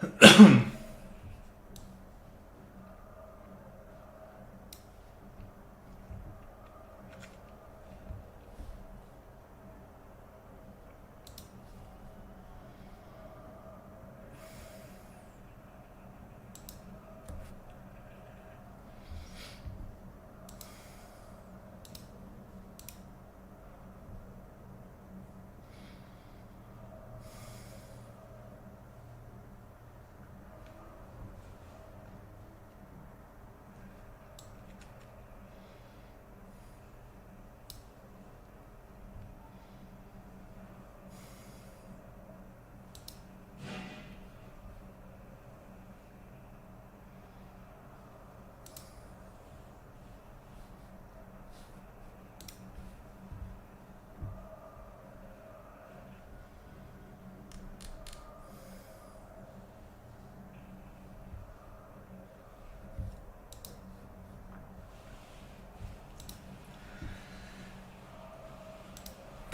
咳咳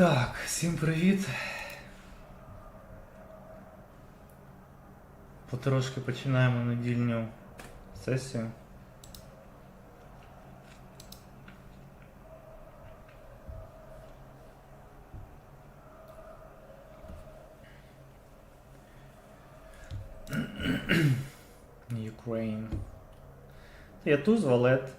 Так, всім привіт. Потрошки починаємо недільню сесію. Ukraine. Я туз, валет,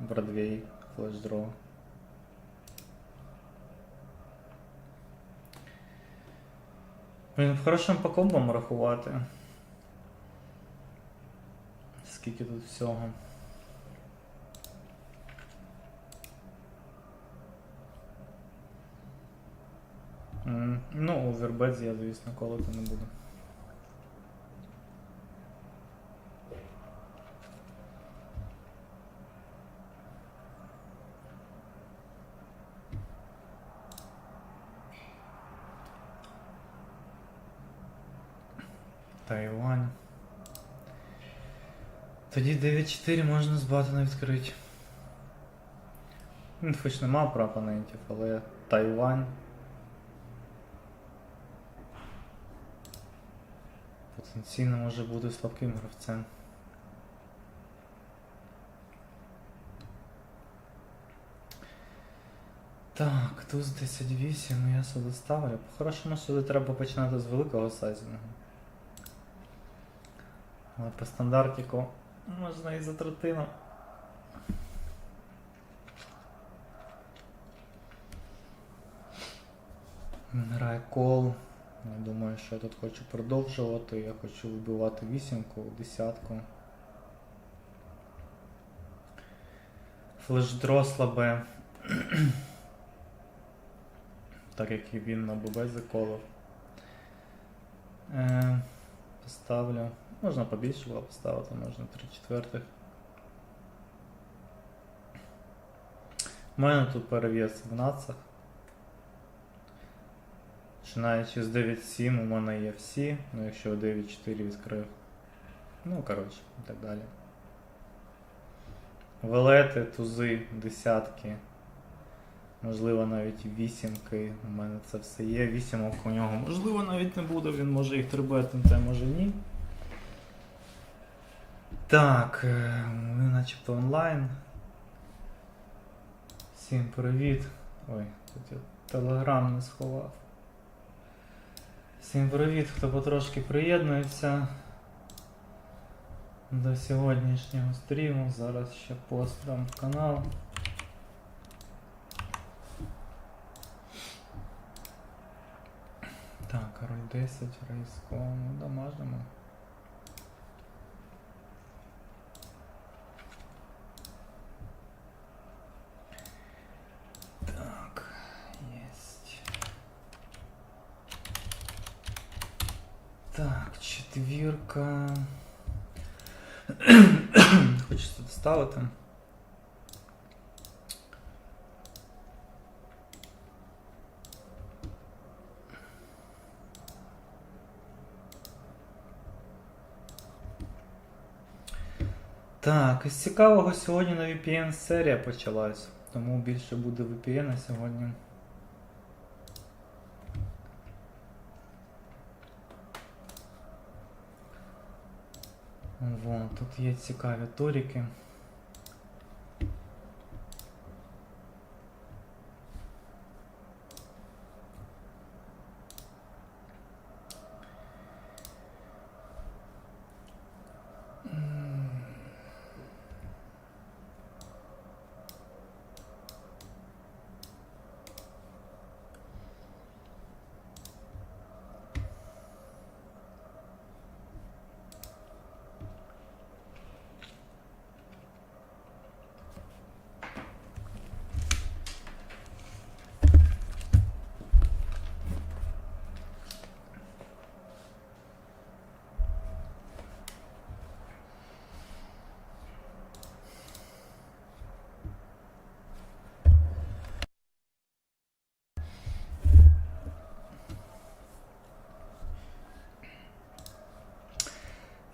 Бродвей, флешдро. Блін, хорошим по комбам рахувати. Скільки тут всього. Ну, овербет я, звісно, колоти не буду. 4 можна з батона відкрити. Ну, Хоч нема пропонентів, але Тайвань. Потенційно може бути слабким гравцем. Так, туз 10-8, я сюди ставлю. По-хорошому сюди треба починати з великого сайзінгу. Але по стандартіку можна і за третину. Кол. Я думаю, що я тут хочу продовжувати. Я хочу вибивати вісімку, десятку. Флешдро слабе. так як і він на ББ заколов. Е, поставлю. Можна побільше було поставити, можна 3 четвертих. У мене тут перев'яз в нацах. Починаючи з 9.7 у мене є всі, ну якщо 9.4 відкрив. Ну, коротше, і так далі. Велети, тузи, десятки. Можливо, навіть вісімки. У мене це все є. Вісімок у нього. Можливо, навіть не буде, він може їх трибетнути, а може ні. Так, е, ми начебто онлайн. Всім привіт. Ой, тут я телеграм не сховав. Всім привіт, хто потрошки приєднується до сьогоднішнього стріму. Зараз ще постам в канал. Так, король 10, рейском, домажному. Так, есть. Так, четвірка. Хочеться тут Так, із цікавого сьогодні на VPN серія почалась, тому більше буде VPN сьогодні. Вон, тут є цікаві торіки.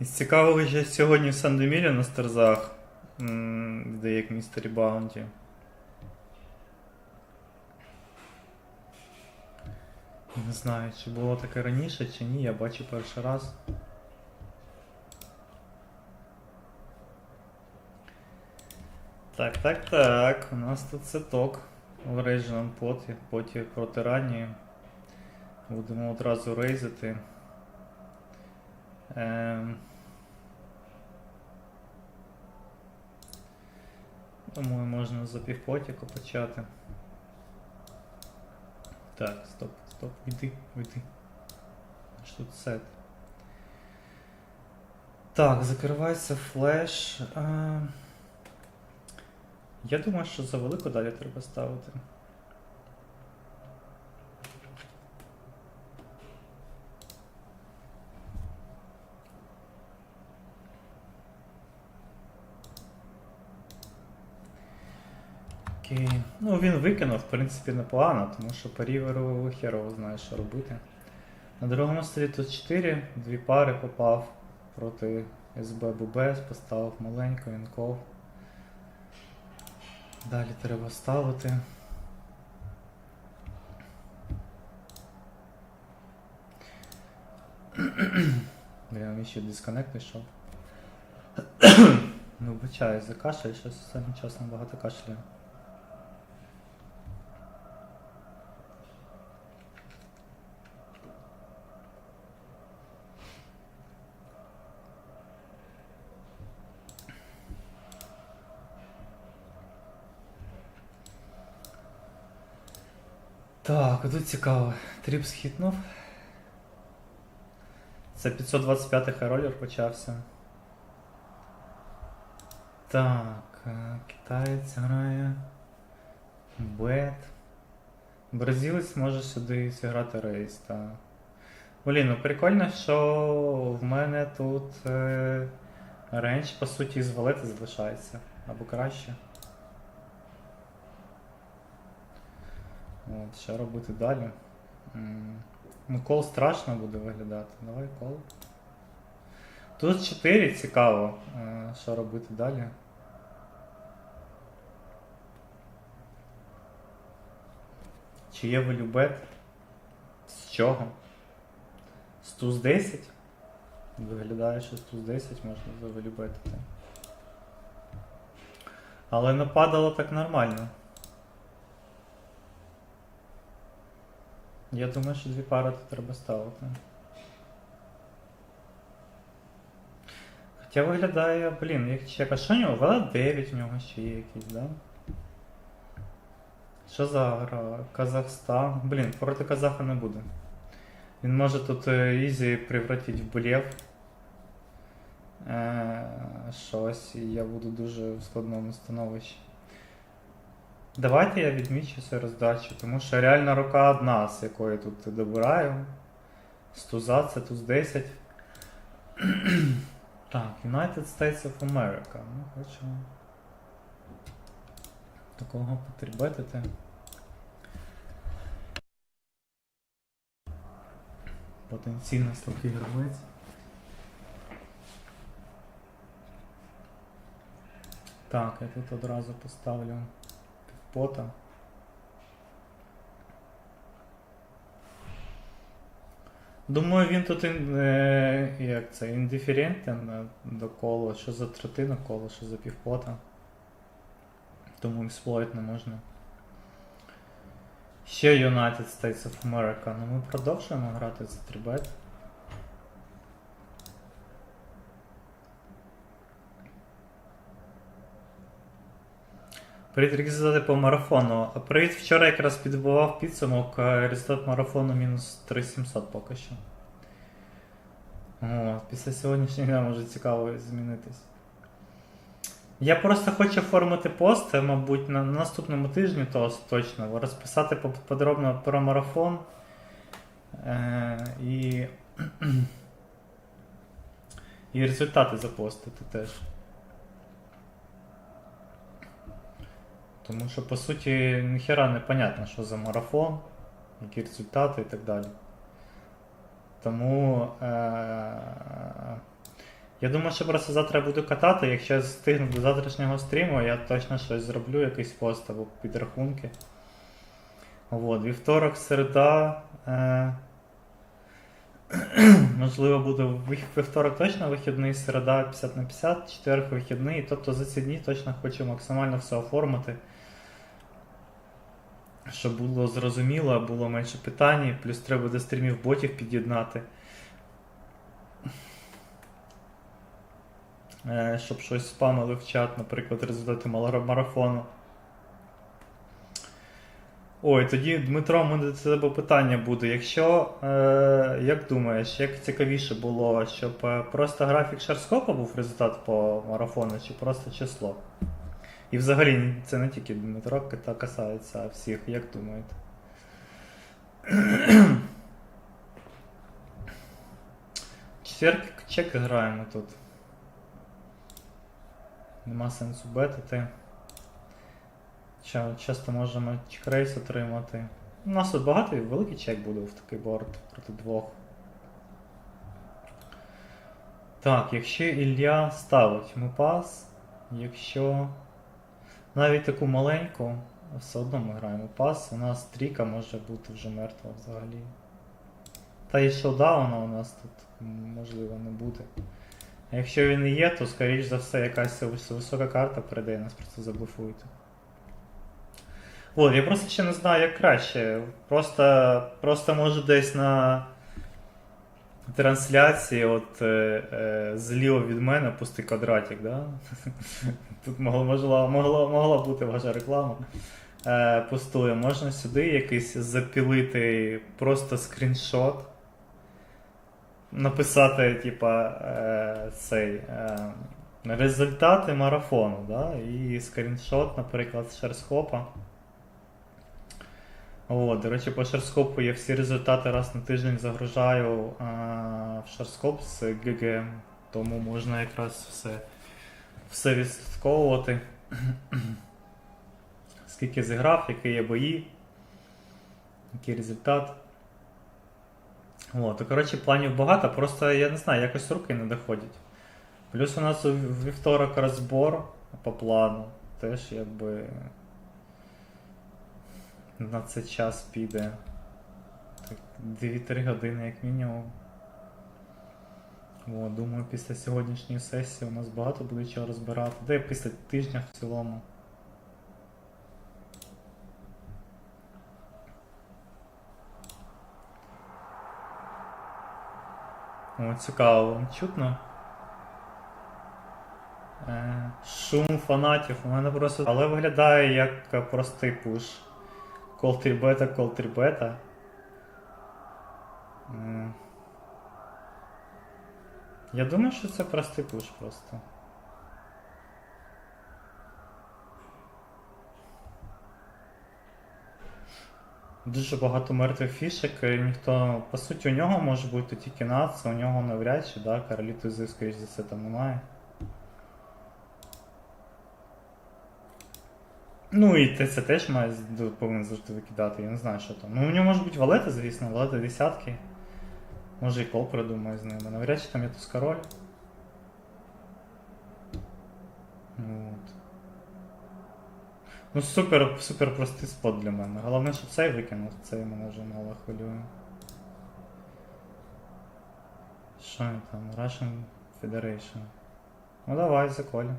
Із цікавого, що сьогодні в Сандомірі на стерзах, де як містері Баунті. Не знаю, чи було таке раніше, чи ні, я бачу перший раз. Так, так, так. У нас тут сеток в рейджному поті, поті проти ранії. Будемо одразу рейзити. Ем... Думаю, можна за півпотіку почати. Так, стоп, стоп, йди, йди. Аж тут сет. Так, закривається флеш. Е... Я думаю, що за велику далі треба ставити. Окей. Ну він викинув, в принципі, непогано, тому що по ріверу херово знає, що робити. На другому столі тут 4, дві пари попав проти СБ ББ, поставив маленько, інков. Далі треба ставити. Бля, мені ще дисконект пішов. Не вбачаю за кашель, щось останнім часом багато кашляю. Так, тут цікаво. Тріпс хітнув. Це 525 хайролер почався. Так, е, китаєць грає. Бет. Бразилець може сюди зіграти рейс, так. Блін, ну прикольно, що в мене тут е, рейндж, по суті, з валети залишається. Або краще. От, що робити далі? Ну, кол страшно буде виглядати. Давай кол. Тут 4 цікаво, е, що робити далі. Чи є волюбет? З чого? З туз 10? Виглядає, що з туз 10 можна заволюбетити. Але нападало так нормально. Я думаю, що дві пари тут треба ставити. Хоча виглядає, блін, як чек, а що у нього? Вела 9 у нього ще є якийсь, да? Що за гра? Казахстан. Блін, проти казаха не буде. Він може тут е, Ізі превратити в блєв. Е, щось, і я буду дуже в складному становищі. Давайте я відмічу цю роздачу, тому що реальна рука одна, з якої тут добираю. З туза це туз 10. так, United States of America. Ну, хочу такого потрібетити. Потенційно слабкий гравець. Так, я тут одразу поставлю пота. Думаю, він тут е, як це, індиферентен до кола, що за третина кола, що за півпота. Тому експлойт не можна. Ще United States of America. Ну ми продовжуємо грати за 3 Привіт, результати по марафону. Привіт, вчора якраз підбивав підсумок, а результат марафону мінус 3700 поки що. О, після сьогоднішнього дня може цікаво змінитись. Я просто хочу оформити пост, е, мабуть, на на наступному тижні то точно, розписати подробно про марафон. Е, і, і результати запостити теж. Тому що, по суті, ніхера не понятно, що за марафон, які результати і так далі. Тому е- я думаю, що просто завтра буду катати. Якщо я встигну до завтрашнього стріму, я точно щось зроблю, якийсь пост або підрахунки. От, вівторок, середа. Е- Можливо, буде вівторок точно вихідний, середа 50 на 50, четверг вихідний. Тобто за ці дні точно хочу максимально все оформити. Щоб було зрозуміло, було менше питань, плюс треба до стрімів ботів під'єднати. Е, Щоб щось спамили в чат, наприклад, результати марафону. Ой, тоді, Дмитро, у мене до тебе питання буде. Якщо, е, як думаєш, як цікавіше було, щоб е, просто графік шарскопа був результат по марафону, чи просто число? І взагалі це не тільки Дмитро та касається, всіх, як думаєте? Четверг чек граємо тут. Нема сенсу бетити. Часто можемо чекрейс отримати. У нас тут багато і великий чек буде в такий борт проти двох. Так, якщо Ілля ставить ми пас, якщо навіть таку маленьку, все одно ми граємо пас, у нас трійка може бути вже мертва взагалі. Та і шоудауна у нас тут можливо не буде. А якщо він і є, то скоріш за все якась висока карта і нас просто заблефують. От, я просто ще не знаю, як краще. Просто, просто може десь на трансляції, от е, е, зліво від мене пустий квадратик, да? Тут могло, могло, могла бути ваша реклама. Е, пустує. Можна сюди якийсь запілити просто скріншот. Написати, типа, е, цей. Е, результати марафону, да? і скріншот, наприклад, з шерскопа. О, до речі, по шарскопу я всі результати раз на тиждень загружаю а, в шарскоп з ГГ, тому можна якраз все, все відслідковувати. Скільки зіграв, які є бої, який результат. О, коротше планів багато, просто я не знаю, якось руки не доходять. Плюс у нас у вівторок розбор по плану. Теж якби на це час піде. Так, 2-3 години як мінімум. О, думаю, після сьогоднішньої сесії у нас багато буде чого розбирати. Де після тижня в цілому. О, цікаво, вам чутно. Е, шум фанатів. У мене просто. Але виглядає як простий пуш. Кол 3 бета, кол 3 бета. Я думаю, що це простий пуш просто. Дуже багато мертвих фішек, ніхто. По суті, у нього може бути тільки нац, у нього навряд чи, да, короліту з, скоріш за це там немає. Ну і те- це теж має повинен завжди викидати, я не знаю, що там. Ну у нього може бути валети, звісно, валети десятки. Може і кол придумає з ними. Навряд чи там є туз король. От. Ну супер, супер простий спот для мене. Головне, щоб цей викинув, цей мене вже мало хвилює. Що він там? Russian Federation. Ну давай, заколі.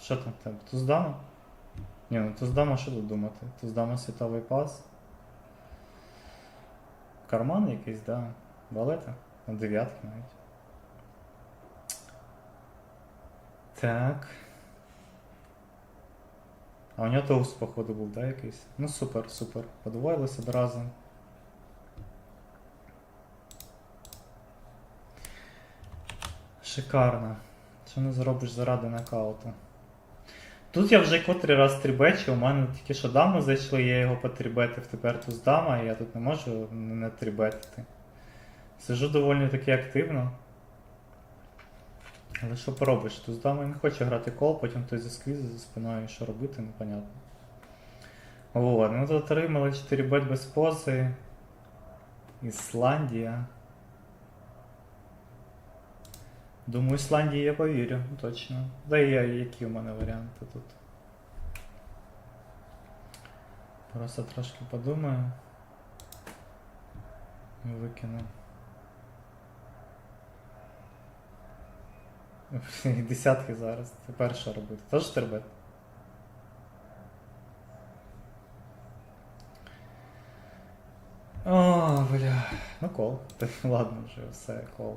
Що там в тебе? Туз дама? Ні, ну туз дама, що тут думати? Туз дама світовий пас. Карман якийсь, да. Балета? На дев'ятки навіть. Так. А у нього тоус, походу, був, да, якийсь? Ну супер, супер. Подвоїлись одразу. Шикарно. Що не зробиш заради нокауту? Тут я вже котрий раз трібечу, у мене тільки що дами зайшли, я його потрібетив, тепер тут дама, і я тут не можу не трібетити. Сижу доволі таки активно. Але що поробиш? Тут з дамою не хоче грати кол, потім той засквіз за спиною, що робити, непонятно. Вот, ну тут отримали 4 бет без пози. Ісландія. Думаю, Ісландії я повірю, точно. Да і які у мене варіанти тут. Просто трошки подумаю. Викину. Десятки зараз. Тепер що робити? Тож тербет. О, бля. Ну кол. Ладно вже, все, кол.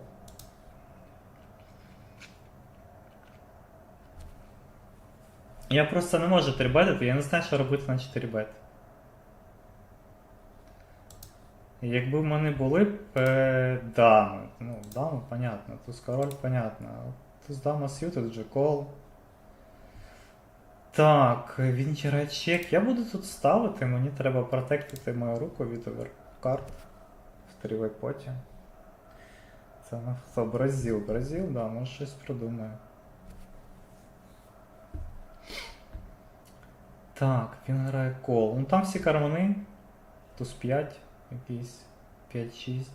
Я просто не можу трибетити, я не знаю, що робити на 4 бет. Якби в мене були б е, дами, ну, дами, понятно, туз король, понятно. Туз дама сью, тут кол. Так, він тірає чек. Я буду тут ставити, мені треба протектити мою руку від оверкарт в трівайпоті. Це на хто? Бразил. Бразил, да, може щось придумаю. Так, він грає кол. Ну там всі кармани. Туз 5, якийсь 5-6.